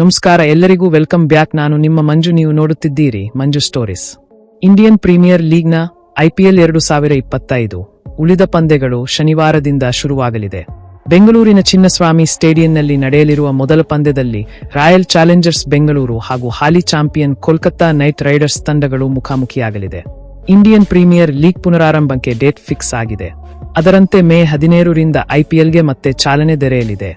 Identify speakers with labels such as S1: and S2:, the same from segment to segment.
S1: ನಮಸ್ಕಾರ, ಎಲ್ಲರಿಗೂ welcome back. ನಾನು ನಿಮ್ಮ ಮಂಜು, ನೀವು ನೋಡುತ್ತಿದ್ದೀರಿ ಮಂಜು ಸ್ಟೋರೀಸ್. ಇಂಡಿಯನ್ ಪ್ರೀಮಿಯರ್ ಲೀಗ್ನ ಐಪಿಎಲ್ ಎರಡು ಸಾವಿರ ಇಪ್ಪತ್ತೈದು ಉಳಿದ ಪಂದ್ಯಗಳು ಶನಿವಾರದಿಂದ ಶುರುವಾಗಲಿದೆ. ಬೆಂಗಳೂರಿನ ಚಿನ್ನಸ್ವಾಮಿ ಸ್ಟೇಡಿಯಂನಲ್ಲಿ ನಡೆಯಲಿರುವ ಮೊದಲ ಪಂದ್ಯದಲ್ಲಿ ರಾಯಲ್ ಚಾಲೆಂಜರ್ಸ್ ಬೆಂಗಳೂರು ಹಾಗೂ ಹಾಲಿ ಚಾಂಪಿಯನ್ ಕೋಲ್ಕತ್ತಾ ನೈಟ್ ರೈಡರ್ಸ್ ತಂಡಗಳು ಮುಖಾಮುಖಿಯಾಗಲಿದೆ. ಇಂಡಿಯನ್ ಪ್ರೀಮಿಯರ್ ಲೀಗ್ ಪುನರಾರಂಭಕ್ಕೆ ಡೇಟ್ ಫಿಕ್ಸ್ ಆಗಿದೆ. ಅದರಂತೆ ಮೇ ಹದಿನೇಳರಿಂದ ಐಪಿಎಲ್ಗೆ ಮತ್ತೆ ಚಾಲನೆ ದೊರೆಯಲಿದೆ.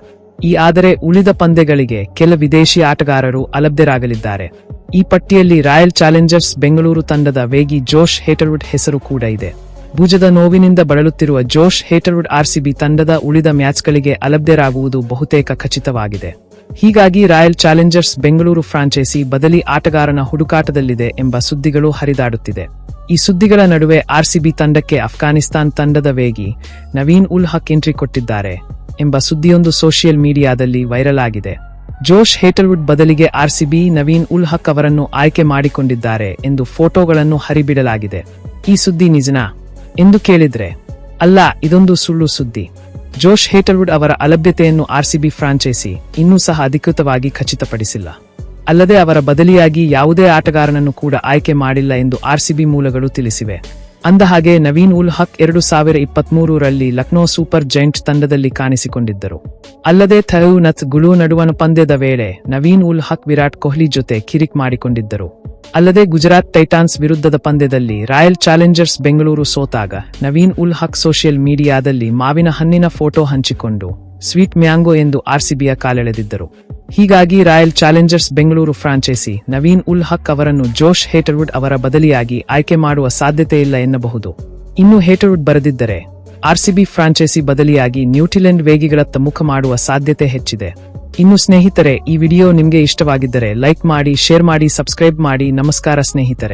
S1: ಈ ಆದರೆ ಉಳಿದ ಪಂದ್ಯಗಳಿಗೆ ಕೆಲ ವಿದೇಶಿ ಆಟಗಾರರು ಅಲಭ್ಯರಾಗಲಿದ್ದಾರೆ ಈ ಪಟ್ಟಿಯಲ್ಲಿ ರಾಯಲ್ ಚಾಲೆಂಜರ್ಸ್ ಬೆಂಗಳೂರು ತಂಡದ ವೇಗಿ ಜೋಶ್ ಹೇಟರ್ವುಡ್ ಹೆಸರು ಕೂಡ ಇದೆ. ಭುಜದ ನೋವಿನಿಂದ ಬಳಲುತ್ತಿರುವ ಜೋಶ್ ಹೇಟರ್ವುಡ್ ಆರ್ಸಿಬಿ ತಂಡದ ಉಳಿದ ಮ್ಯಾಚ್ಗಳಿಗೆ ಅಲಭ್ಯರಾಗುವುದು ಬಹುತೇಕ ಖಚಿತವಾಗಿದೆ. ಹೀಗಾಗಿ ರಾಯಲ್ ಚಾಲೆಂಜರ್ಸ್ ಬೆಂಗಳೂರು ಫ್ರಾಂಚೈಸಿ ಬದಲಿ ಆಟಗಾರನ ಹುಡುಕಾಟದಲ್ಲಿದೆ ಎಂಬ ಸುದ್ದಿಗಳು ಹರಿದಾಡುತ್ತಿದೆ. ಈ ಸುದ್ದಿಗಳ ನಡುವೆ ಆರ್ಸಿಬಿ ತಂಡಕ್ಕೆ ಅಫ್ಘಾನಿಸ್ತಾನ್ ತಂಡದ ವೇಗಿ ನವೀನ್ ಉಲ್ ಹಕ್ ಎಂಟ್ರಿ ಕೊಟ್ಟಿದ್ದಾರೆ. ಎಂಬ ಸುದ್ದಿಯೊಂದು ಸೋಷಿಯಲ್ ಮೀಡಿಯಾದಲ್ಲಿ ವೈರಲ್ ಆಗಿದೆ. ಜೋಶ್ ಹೇಟಲ್ವುಡ್ ಬದಲಿಗೆ ಆರ್ಸಿಬಿ ನವೀನ್ ಉಲ್ ಹಕ್ ಅವರನ್ನು ಆಯ್ಕೆ ಮಾಡಿಕೊಂಡಿದ್ದಾರೆ ಎಂದು ಫೋಟೋಗಳನ್ನು ಹರಿಬಿಡಲಾಗಿದೆ. ಈ ಸುದ್ದಿ ನಿಜನಾ? ಎಂದು ಕೇಳಿದ್ರೆ, ಅಲ್ಲ, ಇದೊಂದು ಸುಳ್ಳು ಸುದ್ದಿ. ಜೋಶ್ ಹೇಟಲ್ವುಡ್ ಅವರ ಅಲಭ್ಯತೆಯನ್ನು ಆರ್ಸಿಬಿ ಫ್ರಾಂಚೈಸಿ ಇನ್ನೂ ಸಹ ಅಧಿಕೃತವಾಗಿ ಖಚಿತಪಡಿಸಿಲ್ಲ. ಅಲ್ಲದೆ ಅವರ ಬದಲಿಯಾಗಿ ಯಾವುದೇ ಆಟಗಾರನನ್ನು ಕೂಡ ಆಯ್ಕೆ ಮಾಡಿಲ್ಲ ಎಂದು ಆರ್ಸಿಬಿ ಮೂಲಗಳು ತಿಳಿಸಿವೆ. ಅಂದಹಾಗೆ, ನವೀನ್ ಉಲ್ ಹಕ್ ಎರಡು ಸಾವಿರ ಇಪ್ಪತ್ಮೂರರಲ್ಲಿ ಲಕ್ನೋ ಸೂಪರ್ ಜೈಂಟ್ ತಂಡದಲ್ಲಿ ಕಾಣಿಸಿಕೊಂಡಿದ್ದರು. ಅಲ್ಲದೆ ಥರೂ ನತ್ ಗುಳು ನಡುವಣ ಪಂದ್ಯದ ವೇಳೆ ನವೀನ್ ಉಲ್ ಹಕ್ ವಿರಾಟ್ ಕೊಹ್ಲಿ ಜೊತೆ ಕಿರಿಕ್ ಮಾಡಿಕೊಂಡಿದ್ದರು. ಅಲ್ಲದೆ, ಗುಜರಾತ್ ಟೈಟಾನ್ಸ್ ವಿರುದ್ಧದ ಪಂದ್ಯದಲ್ಲಿ ರಾಯಲ್ ಚಾಲೆಂಜರ್ಸ್ ಬೆಂಗಳೂರು ಸೋತಾಗ ನವೀನ್ ಉಲ್ ಹಕ್ ಸೋಷಿಯಲ್ ಮೀಡಿಯಾದಲ್ಲಿ ಮಾವಿನ ಹಣ್ಣಿನ ಫೋಟೋ ಹಂಚಿಕೊಂಡು ಸ್ವೀಟ್ ಮ್ಯಾಂಗೋ ಎಂದು ಆರ್ಸಿಬಿಯ ಕಾಲೆಳೆದಿದ್ದರು. ಹೀಗಾಗಿ royal challengers Bengaluru franchise Naveen ul Haq ಅವರನ್ನು ಜೋಶ್ ಹೇಟರ್ವುಡ್ ಅವರ ಬದಲಿಯಾಗಿ ಆಯ್ಕೆ ಮಾಡುವ ಸಾಧ್ಯತೆ ಇಲ್ಲ ಎನ್ನಬಹುದು. ಇನ್ನು ಹೇಟರ್ವುಡ್ ಬರೆದಿದ್ದರೆ ಆರ್ಸಿಬಿ ಫ್ರಾಂಚೈಸಿ ಬದಲಿಯಾಗಿ ನ್ಯೂಟಿಲೆಂಡ್ ವೇಗಿಗಳತ್ತ ಮುಖ ಮಾಡುವ ಸಾಧ್ಯತೆ ಹೆಚ್ಚಿದೆ. ಇನ್ನು ಸ್ನೇಹಿತರೆ, ಈ ವಿಡಿಯೋ ನಿಮಗೆ ಇಷ್ಟವಾಗಿದ್ದರೆ ಲೈಕ್ ಮಾಡಿ, ಶೇರ್ ಮಾಡಿ, ಸಬ್ಸ್ಕ್ರೈಬ್ ಮಾಡಿ. ನಮಸ್ಕಾರ ಸ್ನೇಹಿತರೆ.